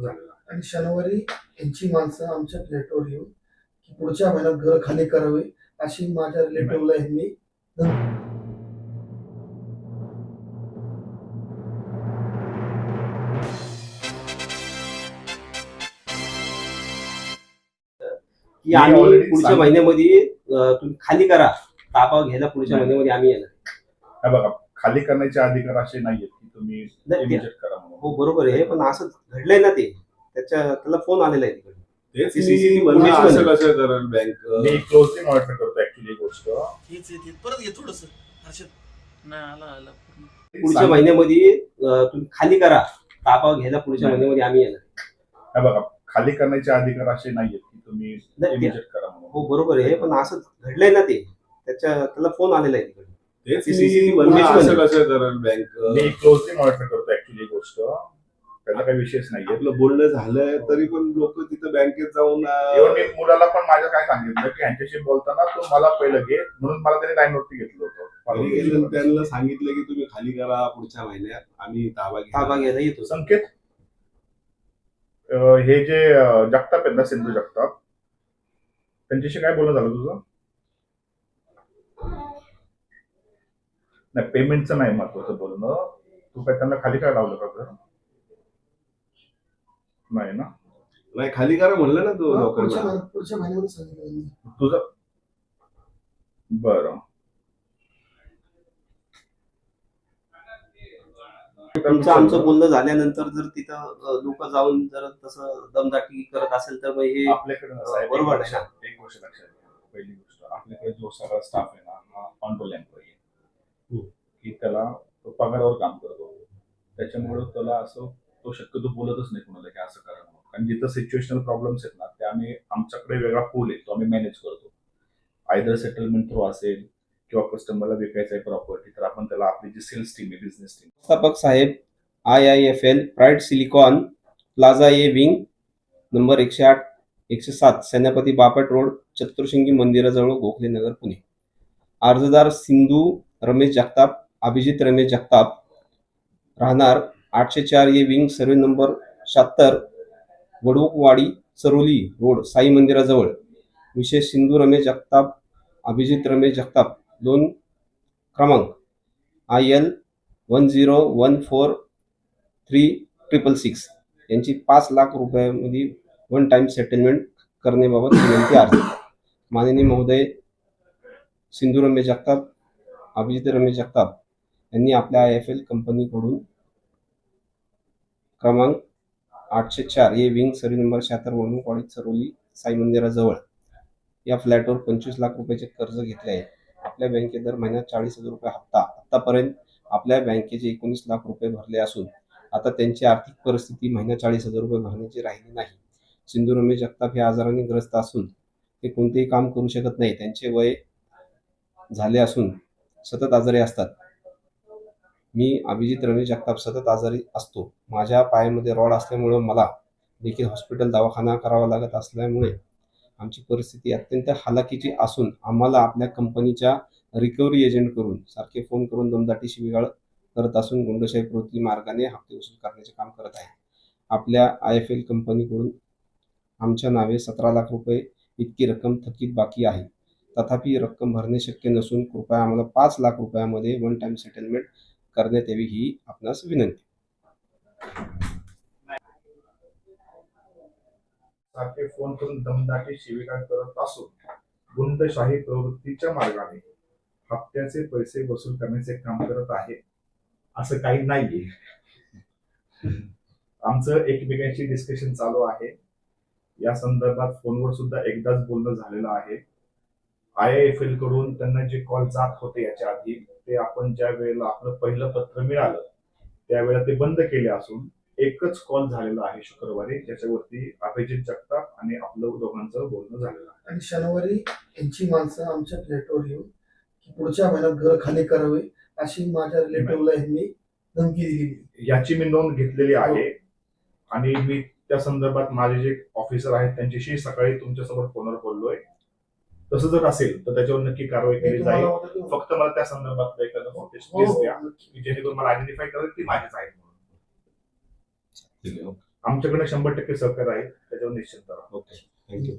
झालेलं आणि शनिवारी यांची माणसं आमच्या फ्लॅटवर येऊन की पुढच्या महिन्यात घर खाली करावे अशी माझ्या रिलेटिव्हला यांनी की मी आम्ही पुढच्या महिन्यामध्ये तुम्ही खाली करा. ताबा घ्यायला पुढच्या. महिन्यामध्ये आम्ही येणार. हे बघा खाली करण्याचे अधिकार असे नाहीयेत की तुम्ही करा. हो बरोबर आहे. पण असं घडलंय ना ते. त्याच्या त्याला फोन आलेला आहे तिकडे. तेच मी असं. कसं करेल बँक मी क्लोजली मॉनिटर करतो ऍक्च्युली गोष्ट. हेच येते परत घे थोडस. हर्षद. नाही आला आला. पुढच्या सांग- महिन्यामध्ये अं, तुम्ही खाली करा. ताबा घ्यायला पुढच्या नाही. महिन्यामध्ये आम्ही येणार. हे बघा खाली करण्याचे अधिकार असे नाहीयेत की तुम्ही नाही, ते- immediate करा म्हणून. हो बरोबर आहे. पण असं घडलंय ना ते. त्याच्या त्याला फोन आलेला आहे तिकडे. तेच मी असं. कसं करेल बँक मी क्लोजली मॉनिटर करतो. ऍक्च्युली गोष्ट. त्याचा काही विषयच नाहीये. आपलं बोलणं झालंय तरी पण लोक तिथं बँकेत जाऊन मी मुलाला पण माझ्या काय सांगितलं की ह्यांच्याशी बोलताना तू मला पहिलं घे म्हणून मला त्याने लाईनवरती घेतलं घरी गेलं होतं त्यांना सांगितलं की तुम्ही खाली करा पुढच्या महिन्यात आम्ही ताबा ताबा घ्यायला येतो. संकेत? अं, हे जे अं, जगताप आहेत ना सिंधू जगताप त्यांच्याशी काय बोलणं झालं तुझं? नाही पेमेंटचं नाही महत्वाचं बोलणं. तू काय त्यांना खाली काय लावलं का घर? नाही ना? नाही खाली करा म्हणलं ना तू पुढच्या लोकांना. महिन्यात पुढच्या महिन्यामध्ये सांगितलं यांनी. तुझं बरं. तुमचं आमचं बोलणं झाल्यानंतर जर तिथं लोक जाऊन जर तसं दमदाटी करत असेल तर मग हे आपल्याकडे ना साहेब, बरोबर एक गोष्ट- एक गोष्ट लक्षात घ्या. पहिली गोष्ट आपल्याकडे जो सगळा स्टाफ आहे ना हा ऑन रोल एम्प्लॉई आहे. की त्याला तो पगारावर काम करतो. त्याच्यामुळे त्याला असं तो शक्यतो बोलतच नाही कोणाला की असं करा म्हणून. कारण जिथं सिच्युएशनल प्रॉब्लेम्स आहेत ना त्या आम्ही आमच्याकडे वेगळा पूल आहे तो आम्ही मॅनेज करतो. आयदर सेटलमेंट थ्रू असेल किंवा कस्टमरला विकायचं आहे प्रॉपर्टी तर आपण त्याला आपली जी सेल्स टीम आहे बिझनेस टीम व्यवस्थापक साहेब I I F L pride silicon plaza A wing number एकशे आठ एकशे सात सेनापती बापट रोड चतुर्शिंगी मंदिराजवळ गोखले नगर पुणे. अर्जदार सिंधू रमेश जगताप अभिजित रमेश जगताप. राहणार आठशे चार ए विंग सर्वे नंबर शहात्तर वडवकवाडी सरोली रोड साई मंदिराजवळ. विशेष सिंधू रमेश जगताप अभिजित रमेश जगताप. दोन क्रमांक. I L one zero one four three triple six यांची पाच लाख रुपयामध्ये वन टाईम सेटलमेंट करण्याबाबत विनंती अर्ज. माननीय महोदय सिंधू रमेश जगताप अभिजित रमेश जगताप. यांनी आपल्या आय एफ एल कंपनीकडून क्रमांक आठशे चार हे विंग सरी नंबर शहात्तर वन कॉलेज सरोली साई मंदिराजवळ या फ्लॅटवर पंचवीस लाख रुपयाचे कर्ज घेतले आहे. आपल्या बँकेत दर महिन्यात चाळीस हजार रुपये हप्ता आतापर्यंत आपल्या बँकेचे एकोणीस लाख रुपये भरले असून आता त्यांची आर्थिक परिस्थिती महिन्यात चाळीस हजार रुपये भरण्याची राहिली नाही. सिंधू रमेश जगताप हे आजाराने ग्रस्त असून ते कोणतेही काम करू शकत नाही. त्यांचे वय झाले असून सतत आजारी असतात. मी अभिजित रमेश जगताप सतत आजारी असतो. माझ्या पायामध्ये रॉड असल्यामुळं मला देखील हॉस्पिटल दवाखाना करावा लागत असल्यामुळे आमची परिस्थिती अत्यंत हालाकीची असून आम्हाला आपल्या कंपनीच्या रिकव्हरी एजंटकडून सारखे फोन करून दमदाटी शिवीगाळ करत असून गुंडशाही प्रवृत्ती मार्गाने हप्ते वसूल करण्याचे काम करत आहे आपल्या आय एफ एल कंपनीकडून आमच्या नावे सतरा लाख रुपये इतकी रक्कम थकीत बाकी आहे. तथापि रक्कम भरणे शक्य नसून कृपया आम्हाला पाच लाख रुपयामध्ये वन टाइम सेटलमेंट करण्यात यावी ही आपणास विनंती। सारखे फोन करून दमदाटी शिविका करत असून गुंडशाही प्रवृत्तीच्या मार्गाने हप्त्याचे पैसे वसूल करण्याचे काम करत आहे असं काही नाहीये. आमचं एकमेकांशी डिस्कशन चालू आहे. या संदर्भात फोनवर सुद्धा एकदाच बोलणं झालेलं आहे. आय एफ एलकडून त्यांना जे कॉल जात होते याच्या आधी ते आपण ज्या वेळेला आपलं पहिलं पत्र मिळालं त्यावेळेला ते बंद केले असून एकच कॉल झालेला आहे शुक्रवारी ज्याच्यावरती अभिजित जगताप आणि आपलं दोघांचं बोलणं झालेलं आहे. आणि शनिवारी यांची माणसं आमच्या फ्लॅटवर येऊन की पुढच्या महिन्यात घर खाली करावे अशी माझ्या रिलेटिव्हला यांनी धमकी दिली याची मी नोंद घेतलेली आहे. आणि मी त्या संदर्भात माझे जे ऑफिसर आहेत त्यांच्याशी सकाळी तुमच्यासोबत फोनवर बोललोय. तसं जर असेल तर त्याच्यावर नक्की कारवाई केली जाईल. फक्त मला त्या संदर्भात एखादं द्या जेणेकरून मला आयडेंटिफाय करेल ती माझेच आहे म्हणून. आमच्याकडे शंभर टक्के सहकार्य आहे. त्याच्यावर निश्चित करा ओके थँक्यू